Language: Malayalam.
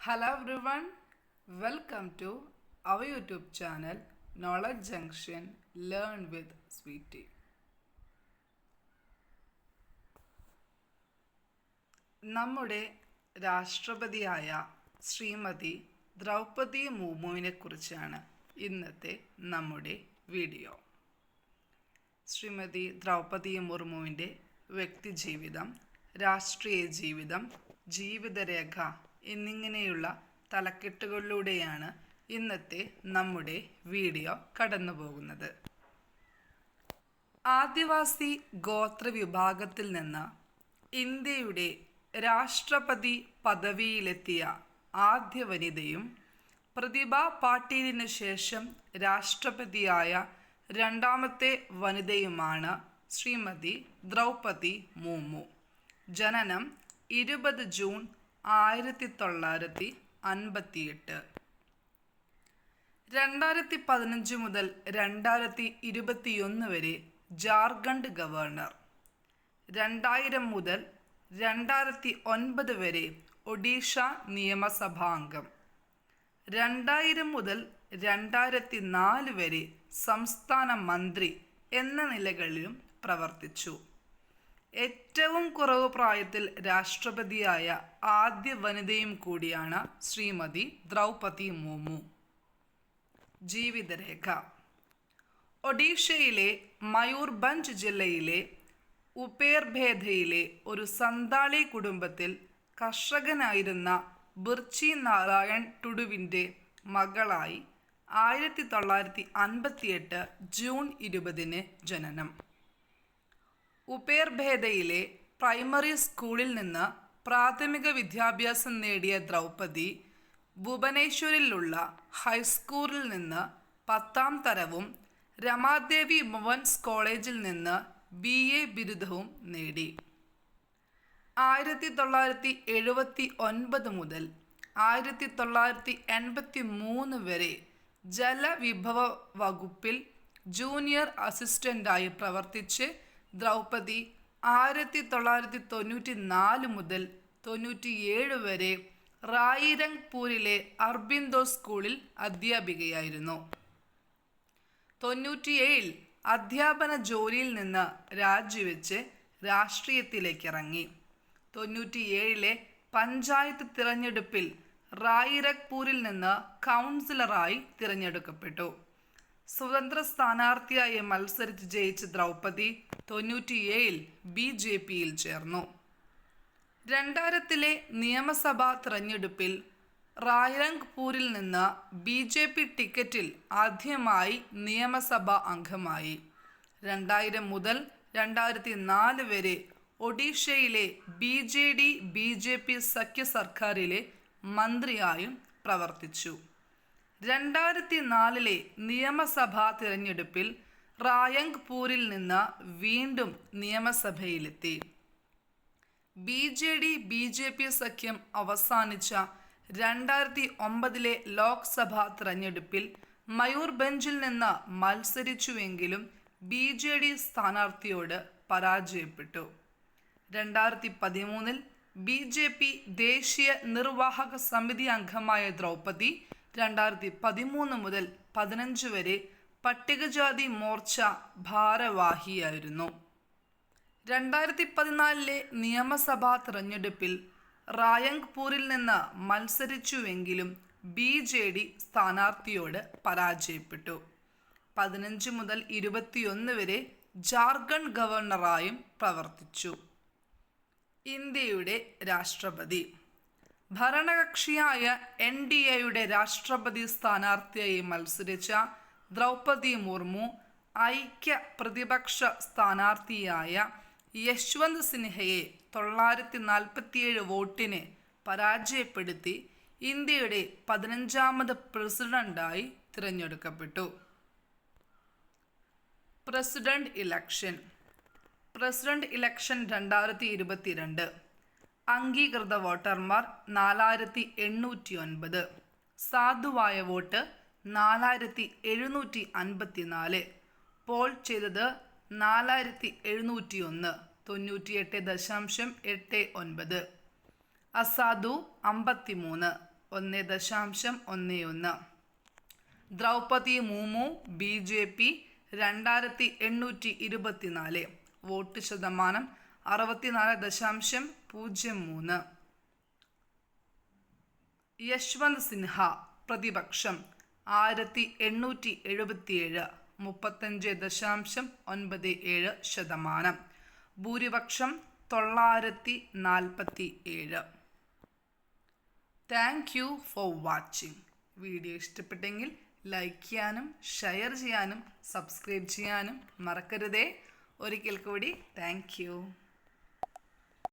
Hello one welcome to our YouTube channel knowledge junction learn with Sweety നമ്മുടെ രാഷ്ട്രപതിയായ ശ്രീമതി ദ്രൗപതി മുർമുവിനെ കുറിച്ചാണ് ഇന്നത്തെ നമ്മുടെ വീഡിയോ. ശ്രീമതി ദ്രൗപതി മുർമുവിന്റെ വ്യക്തിജീവിതം രാഷ്ട്രീയ ജീവിതം ജീവിതരേഖ എന്നിങ്ങനെയുള്ള തലക്കെട്ടുകളിലൂടെയാണ് ഇന്നത്തെ നമ്മുടെ വീഡിയോ കടന്നു പോകുന്നത് ആദിവാസി ഗോത്ര വിഭാഗത്തിൽ നിന്ന് ഇന്ത്യയുടെ രാഷ്ട്രപതി പദവിയിലെത്തിയ ആദ്യ വനിതയും പ്രതിഭ പാട്ടീലിന് ശേഷം രാഷ്ട്രപതിയായ രണ്ടാമത്തെ വനിതയുമാണ് ശ്രീമതി ദ്രൗപദി മൂമു ജനനം ഇരുപത് ജൂൺ ആയിരത്തി തൊള്ളായിരത്തി അൻപത്തിയെട്ട് രണ്ടായിരത്തി പതിനഞ്ച് മുതൽ രണ്ടായിരത്തി ഇരുപത്തിയൊന്ന് വരെ ജാർഖണ്ഡ് ഗവർണർ. രണ്ടായിരം മുതൽ രണ്ടായിരത്തി ഒൻപത് വരെ ഒഡീഷ നിയമസഭാംഗം. രണ്ടായിരം മുതൽ രണ്ടായിരത്തി നാല് വരെ സംസ്ഥാന മന്ത്രി എന്ന നിലകളിലും പ്രവർത്തിച്ചു. ഏറ്റവും കുറവ് പ്രായത്തിൽ രാഷ്ട്രപതിയായ ആദ്യ വനിതയും കൂടിയാണ് ശ്രീമതി ദ്രൗപതി മുമു ജീവിതരേഖ. ഒഡീഷയിലെ മയൂർഭഞ്ച് ജില്ലയിലെ ഉപേർഭേദയിലെ ഒരു സന്താളി കുടുംബത്തിൽ കർഷകനായിരുന്ന ബിർച്ചി നാരായൺ ടുഡുവിന്റെ മകളായി ആയിരത്തി തൊള്ളായിരത്തി അൻപത്തിയെട്ട് ജൂൺ ഇരുപതിന് ജനനം. ഉപേർഭേദയിലെ പ്രൈമറി സ്കൂളിൽ നിന്ന് പ്രാഥമിക വിദ്യാഭ്യാസം നേടിയ ദ്രൗപദി ഭുവനേശ്വരിലുള്ള ഹൈസ്കൂളിൽ നിന്ന് പത്താം തരവും രമാദേവി വുമൻസ് കോളേജിൽ നിന്ന് ബി എ ബിരുദവും നേടി. ആയിരത്തി തൊള്ളായിരത്തി എഴുപത്തി ഒൻപത് മുതൽ ആയിരത്തി തൊള്ളായിരത്തി എൺപത്തി മൂന്ന് വരെ ജലവിഭവ വകുപ്പിൽ ജൂനിയർ അസിസ്റ്റന്റായി പ്രവർത്തിച്ച് ദ്രൗപദി ആയിരത്തി തൊള്ളായിരത്തി തൊണ്ണൂറ്റി നാല് മുതൽ തൊണ്ണൂറ്റിയേഴ് വരെ റായിരംഗ്പൂരിലെ അർബിന്ദോ സ്കൂളിൽ അധ്യാപികയായിരുന്നു. തൊണ്ണൂറ്റിയേഴിൽ അധ്യാപന ജോലിയിൽ നിന്ന് രാജിവെച്ച് രാഷ്ട്രീയത്തിലേക്ക് ഇറങ്ങി തൊണ്ണൂറ്റിയേഴിലെ പഞ്ചായത്ത് തിരഞ്ഞെടുപ്പിൽ റായിരക്പൂരിൽ നിന്ന് കൗൺസിലറായി തിരഞ്ഞെടുക്കപ്പെട്ടു. സ്വതന്ത്ര സ്ഥാനാർത്ഥിയായി മത്സരിച്ച് ജയിച്ച ദ്രൗപദി തൊണ്ണൂറ്റിയേഴിൽ ബി ജെ പിയിൽ ചേർന്നു. രണ്ടായിരത്തിലെ നിയമസഭാ തിരഞ്ഞെടുപ്പിൽ റായ്രംഗ്പൂരിൽ നിന്ന് ബി ജെ പി ടിക്കറ്റിൽ ആദ്യമായി നിയമസഭാ അംഗമായി. രണ്ടായിരം മുതൽ രണ്ടായിരത്തി നാല് വരെ ഒഡീഷയിലെ B J D B J P സഖ്യ സർക്കാരിലെ മന്ത്രിയായും പ്രവർത്തിച്ചു. രണ്ടായിരത്തി നാലിലെ നിയമസഭാ തിരഞ്ഞെടുപ്പിൽ റായങ്പൂരിൽ നിന്ന് വീണ്ടും നിയമസഭയിലെത്തി. B J D B J P സഖ്യം അവസാനിച്ച രണ്ടായിരത്തി ഒമ്പതിലെ ലോക്സഭാ തെരഞ്ഞെടുപ്പിൽ മയൂർഭഞ്ചിൽ നിന്ന് മത്സരിച്ചുവെങ്കിലും ബി ജെ ഡി സ്ഥാനാർത്ഥിയോട് പരാജയപ്പെട്ടു. രണ്ടായിരത്തി പതിമൂന്നിൽ ബി ജെ പി ദേശീയ നിർവാഹക സമിതി അംഗമായ ദ്രൗപദി രണ്ടായിരത്തി പതിമൂന്ന് മുതൽ പതിനഞ്ച് വരെ പട്ടികജാതി മോർച്ച ഭാരവാഹിയായിരുന്നു. രണ്ടായിരത്തി പതിനാലിലെ നിയമസഭാ തിരഞ്ഞെടുപ്പിൽ റായങ്പൂരിൽ നിന്ന് മത്സരിച്ചുവെങ്കിലും ബി ജെ ഡി സ്ഥാനാർത്ഥിയോട് പരാജയപ്പെട്ടു. പതിനഞ്ച് മുതൽ ഇരുപത്തിയൊന്ന് വരെ ജാർഖണ്ഡ് ഗവർണറായും പ്രവർത്തിച്ചു. ഇന്ത്യയുടെ രാഷ്ട്രപതി. ഭരണകക്ഷിയായ എൻ ഡി എയുടെ രാഷ്ട്രപതി സ്ഥാനാർത്ഥിയായി മത്സരിച്ച ദ്രൗപദി മുർമു ഐക്യ പ്രതിപക്ഷ സ്ഥാനാർത്ഥിയായ യശ്വന്ത് സിൻഹയെ തൊള്ളായിരത്തി നാൽപ്പത്തിയേഴ് വോട്ടിന് പരാജയപ്പെടുത്തി ഇന്ത്യയുടെ പതിനഞ്ചാമത് പ്രസിഡന്റായി തിരഞ്ഞെടുക്കപ്പെട്ടു. President election. പ്രസിഡന്റ് ഇലക്ഷൻ രണ്ടായിരത്തി ഇരുപത്തിരണ്ട്. അംഗീകൃത വോട്ടർമാർ നാലായിരത്തി എണ്ണൂറ്റി ഒൻപത് സാധുവായ വോട്ട് നാലായിരത്തി എഴുന്നൂറ്റി അൻപത്തി നാല് പോൾ ചെയ്തത് നാലായിരത്തി എഴുന്നൂറ്റി ഒന്ന് തൊണ്ണൂറ്റിയെട്ട് ദശാംശം എട്ട് ഒൻപത്. അസാധു അമ്പത്തി മൂന്ന് ഒന്ന് ദശാംശം ഒന്ന് ഒന്ന്. ദ്രൗപതി മൂമു ബി ജെ പി രണ്ടായിരത്തി എണ്ണൂറ്റി ഇരുപത്തിനാല് വോട്ട് ശതമാനം അറുപത്തിനാല് ദശാംശം പൂജ്യം മൂന്ന്. യശ്വന്ത് സിൻഹ പ്രതിപക്ഷം ആയിരത്തി എണ്ണൂറ്റി എഴുപത്തിയേഴ് മുപ്പത്തഞ്ച് ദശാംശം ഒൻപത് ഏഴ് ശതമാനം. ഭൂരിപക്ഷം തൊള്ളായിരത്തി നാൽപ്പത്തി ഏഴ് thank you for watching video ഇഷ്ടപ്പെട്ടെങ്കിൽ ലൈക്ക് ചെയ്യാനും ഷെയർ ചെയ്യാനും സബ്സ്ക്രൈബ് ചെയ്യാനും മറക്കരുതേ. ഒരിക്കൽ കൂടി താങ്ക്